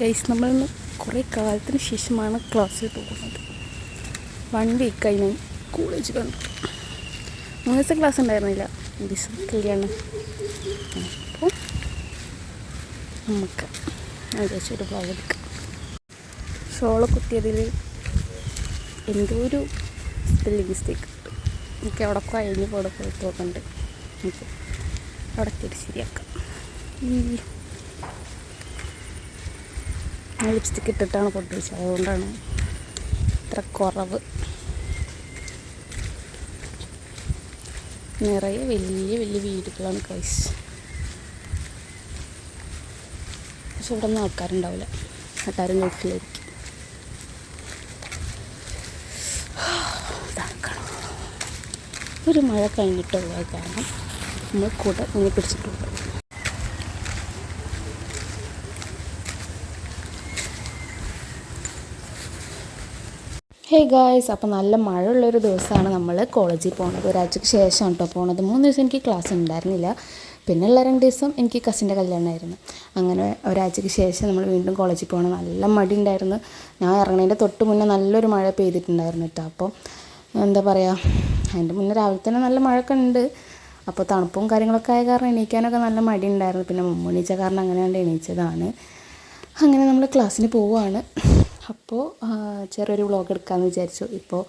Guys നമ്മൾ കുറേ കാലത്തിന് ശേഷമാണ് ക്ലാസ്സിൽ പോകുന്നത്. വൺ വീക്കായി ഞാൻ കോളേജ് കണ്ടു മൂന്ന് ദിവസം ക്ലാസ് ഉണ്ടായിരുന്നില്ല. ദിവസം കല്യാണം. അപ്പോൾ നമുക്ക് ഏകദേശം ഒരു ബ്ലോഗ് എടുക്കാം. ഷോള കുത്തിയതിൽ എന്തോ ഒരു സ്പെല്ലിംഗ് മിസ്റ്റേക്ക് കിട്ടും എനിക്ക് അവിടെ കഴിഞ്ഞ് പോടെ പോയി തോന്നുന്നുണ്ട്. നമുക്ക് അവിടെ എത്തിയിട്ട് ശരിയാക്കാം. ഈ ഞാൻ ലിപ്സ്റ്റിക് ഇട്ടിട്ടാണ് ഫുഡ് വെച്ചത്. അതുകൊണ്ടാണ് ഇത്ര കുറവ്. നിറയെ വലിയ വലിയ വീടുകളാണ് കൈസ് പക്ഷെ ഇവിടെ ഒന്നും ആൾക്കാരുണ്ടാവില്ല. എല്ലാവരും തണുക്കണം ഒരു മഴ കഴിഞ്ഞിട്ടുള്ള കാരണം. നമ്മൾ കൂടെ ഇങ്ങനെ പിടിച്ചിട്ടുണ്ട്. ഹേ ഗായ്സ് അപ്പോൾ നല്ല മഴയുള്ളൊരു ദിവസമാണ് നമ്മൾ കോളേജിൽ പോകുന്നത് ഒരാഴ്ചയ്ക്ക് ശേഷമാണ് കേട്ടോ പോണത്. മൂന്ന് ദിവസം എനിക്ക് ക്ലാസ് ഉണ്ടായിരുന്നില്ല. പിന്നെ ഉള്ള രണ്ട് ദിവസം എനിക്ക് കസിന്റെ കല്യാണമായിരുന്നു അങ്ങനെ ഒരാഴ്ചയ്ക്ക് ശേഷം നമ്മൾ വീണ്ടും കോളേജിൽ പോകണം നല്ല മടി ഉണ്ടായിരുന്നു ഞാൻ ഇറങ്ങണതിന്റെ തൊട്ട് മുന്നേ നല്ലൊരു മഴ പെയ്തിട്ടുണ്ടായിരുന്നു കേട്ടോ അപ്പോൾ എന്താ പറയുക അതിന്റെ മുന്നേ രാവിലെ തന്നെ നല്ല മഴയൊക്കെ ഉണ്ട്. അപ്പോൾ തണുപ്പും കാര്യങ്ങളൊക്കെ ആയ കാരണം എണീക്കാനൊക്കെ നല്ല മടി ഉണ്ടായിരുന്നു പിന്നെ മുമ്പ് എണീച്ച കാരണം അങ്ങനെ കണ്ട് എണീച്ചതാണ്. അങ്ങനെ നമ്മൾ ക്ലാസ്സിന് പോവുകയാണ് അപ്പോൾ ചെറിയൊരു വ്ളോഗ് എടുക്കാമെന്ന് വിചാരിച്ചു. ഇപ്പോൾ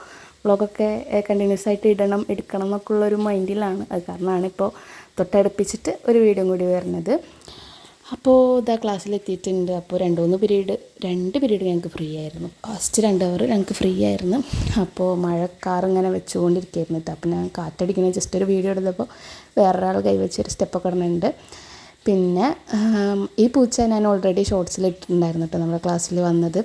വ്ളോഗൊക്കെ കണ്ടിന്യൂസ് ആയിട്ട് ഇടണം എടുക്കണം എന്നൊക്കെ ഉള്ളൊരു മൈൻഡിലാണ് അത് കാരണമാണ് ഇപ്പോൾ തൊട്ടടുപ്പിച്ചിട്ട് ഒരു വീഡിയോ കൂടി വരുന്നത്. അപ്പോൾ ഇതാ ക്ലാസ്സിലെത്തിയിട്ടുണ്ട്. അപ്പോൾ രണ്ട് മൂന്ന് പീരീഡ് രണ്ട് പീരീഡ് ഞങ്ങൾക്ക് ഫ്രീ ആയിരുന്നു. ഫസ്റ്റ് രണ്ട് അവർ ഞങ്ങൾക്ക് ഫ്രീ ആയിരുന്നു. അപ്പോൾ മഴക്കാർ ഇങ്ങനെ വെച്ചുകൊണ്ടിരിക്കുകയായിരുന്നു കേട്ടോ അപ്പോൾ ഞാൻ കാറ്റടിക്കുന്ന ജസ്റ്റ് ഒരു വീഡിയോ എടുത്തപ്പോൾ വേറൊരാൾ കൈവച്ചൊരു സ്റ്റെപ്പൊക്കെ ഇടുന്നുണ്ട് പിന്നെ ഈ പൂച്ച ഞാൻ ഓൾറെഡി ഷോർട്സിൽ ഇട്ടിട്ടുണ്ടായിരുന്നു കേട്ടോ നമ്മുടെ ക്ലാസ്സിൽ വന്നത്.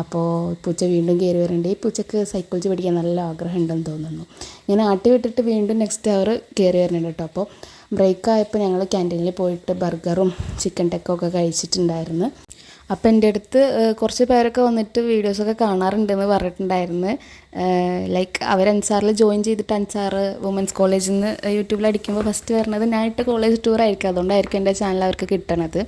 അപ്പോൾ പൂച്ച വീണ്ടും കയറി വരുന്നുണ്ട് ഈ പൂച്ചക്ക് സൈക്കോളജി പഠിക്കാൻ നല്ല ആഗ്രഹം ഉണ്ടെന്ന് തോന്നുന്നു. ഞാൻ ആട്ടി വിട്ടിട്ട് വീണ്ടും നെക്സ്റ്റ് അവർ കയറി വരുന്നുണ്ട് കേട്ടോ അപ്പോൾ ബ്രേക്ക് ആയപ്പോൾ ഞങ്ങൾ ക്യാന്റീനിൽ പോയിട്ട് ബർഗറും ചിക്കൻ ടെക്കൊക്കെ കഴിച്ചിട്ടുണ്ടായിരുന്നു. അപ്പോൾ എന്റെ അടുത്ത് കുറച്ച് പേരൊക്കെ വന്നിട്ട് വീഡിയോസൊക്കെ കാണാറുണ്ടെന്ന് പറഞ്ഞിട്ടുണ്ടായിരുന്നു. ലൈക്ക് അവർ അൻസാറിൽ ജോയിൻ ചെയ്തിട്ട് അൻസാർ വുമൻസ് കോളേജിൽ നിന്ന് യൂട്യൂബിൽ അടിക്കുമ്പോൾ ഫസ്റ്റ് വരുന്നത് ഞാനിട്ട് കോളേജ് ടൂർ ആയിരിക്കും. അതുകൊണ്ടായിരിക്കും എന്റെ ചാനൽ അവർക്ക് കിട്ടണത്.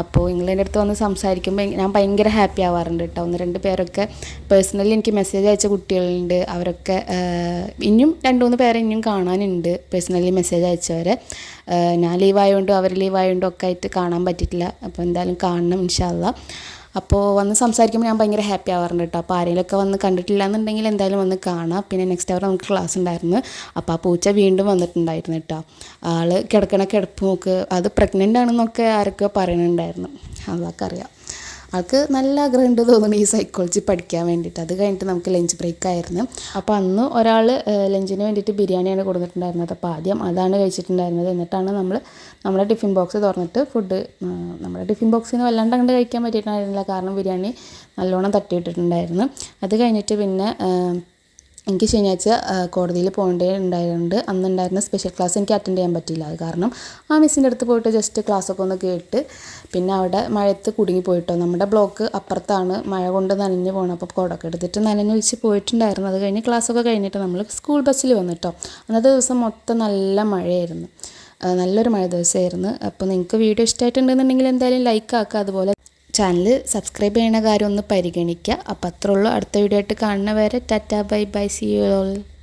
അപ്പോൾ നിങ്ങൾ എന്റെ അടുത്ത് വന്ന് സംസാരിക്കുമ്പോൾ ഞാൻ ഭയങ്കര ഹാപ്പി ആവാറുണ്ട് കേട്ടോ ഒന്ന് രണ്ട് പേരൊക്കെ പേഴ്സണലി എനിക്ക് മെസ്സേജ് അയച്ച കുട്ടികളുണ്ട്. അവരൊക്കെ ഇനിയും രണ്ട് മൂന്ന് പേരെ ഇനിയും കാണാനുണ്ട്. പേഴ്സണലി മെസ്സേജ് അയച്ചവരെ. ഞാൻ ലീവായതുകൊണ്ടും അവർ ലീവായതുകൊണ്ടും ഒക്കെ ആയിട്ട് കാണാൻ പറ്റിയിട്ടില്ല. അപ്പോൾ എന്തായാലും കാണണം ഇൻഷാല്ല അപ്പോൾ വന്ന് സംസാരിക്കുമ്പോൾ ഞാൻ ഭയങ്കര ഹാപ്പി ആവാറുണ്ട് കേട്ടോ. അപ്പോൾ ആരെങ്കിലുമൊക്കെ വന്ന് കണ്ടിട്ടില്ല എന്നുണ്ടെങ്കിൽ എന്തായാലും വന്ന് കാണാം. പിന്നെ നെക്സ്റ്റ് അവർ നമുക്ക് ക്ലാസ് ഉണ്ടായിരുന്നു. അപ്പോൾ ആ പൂച്ച വീണ്ടും വന്നിട്ടുണ്ടായിരുന്നു കേട്ടോ. ആൾ കിടക്കണ കിടപ്പ് നോക്ക് അത് പ്രഗ്നന്റ് ആണെന്നൊക്കെ ആരൊക്കെ പറയുന്നുണ്ടായിരുന്നു. അതൊക്കെ അറിയാം ആൾക്ക് നല്ല ആഗ്രഹമുണ്ട് തോന്നുന്നു ഈ സൈക്കോളജി പഠിക്കാൻ വേണ്ടിയിട്ട്. അത് കഴിഞ്ഞിട്ട് നമുക്ക് ലഞ്ച് ബ്രേക്ക് ആയിരുന്നു. അപ്പോൾ അന്ന് ഒരാൾ ലഞ്ചിന് വേണ്ടിയിട്ട് ബിരിയാണിയാണ് കൊടുത്തിട്ടുണ്ടായിരുന്നത്. അപ്പോൾ ആദ്യം അതാണ് കഴിച്ചിട്ടുണ്ടായിരുന്നത്. എന്നിട്ടാണ് നമ്മൾ നമ്മുടെ ടിഫിൻ ബോക്സ് തുറന്നിട്ട് ഫുഡ് നമ്മുടെ ടിഫിൻ ബോക്സിൽ നിന്ന് വല്ലാണ്ട് അങ്ങോട്ട് കഴിക്കാൻ പറ്റിയിട്ടുണ്ടായിരുന്നില്ല. കാരണം ബിരിയാണി നല്ലോണം തട്ടിയിട്ടിട്ടുണ്ടായിരുന്നു. അത് കഴിഞ്ഞിട്ട് പിന്നെ എനിക്ക് ശനിയാഴ്ച കോടതിയിൽ ഉണ്ടായതുകൊണ്ട് അന്നുണ്ടായിരുന്ന സ്പെഷ്യൽ ക്ലാസ് എനിക്ക് അറ്റൻഡ് ചെയ്യാൻ പറ്റിയില്ല. അത് കാരണം ആ മിസ്സിന്റെ അടുത്ത് പോയിട്ട് ജസ്റ്റ് ക്ലാസ്സൊക്കെ ഒന്ന് കേട്ട് പിന്നെ അവിടെ മഴയത്ത് കുടുങ്ങി പോയിട്ടോ നമ്മുടെ ബ്ലോക്ക് അപ്പുറത്താണ് മഴ കൊണ്ട് നനഞ്ഞ് പോകണം അപ്പോൾ കോടൊക്കെ എടുത്തിട്ട് നനഞ്ഞ് ഒഴിച്ച് പോയിട്ടുണ്ടായിരുന്നു. അത് കഴിഞ്ഞ് ക്ലാസ്സൊക്കെ കഴിഞ്ഞിട്ട് നമ്മൾ സ്കൂൾ ബസ്സിൽ വന്നിട്ടോ. അന്നത്തെ ദിവസം മൊത്തം നല്ല മഴയായിരുന്നു. നല്ലൊരു മഴ ദിവസമായിരുന്നു. അപ്പോൾ നിങ്ങൾക്ക് വീഡിയോ ഇഷ്ടമായിട്ടുണ്ടെന്നുണ്ടെങ്കിൽ എന്തായാലും ലൈക്ക് ആക്കുക. അതുപോലെ ചാനൽ സബ്സ്ക്രൈബ് ചെയ്യുന്ന കാര്യം ഒന്ന് പരിഗണിക്കുക അപ്പോൾ അത്രേ ഉള്ളൂ. അടുത്ത വീഡിയോ ആയിട്ട് കാണുന്ന വരെ tata bye bye see you all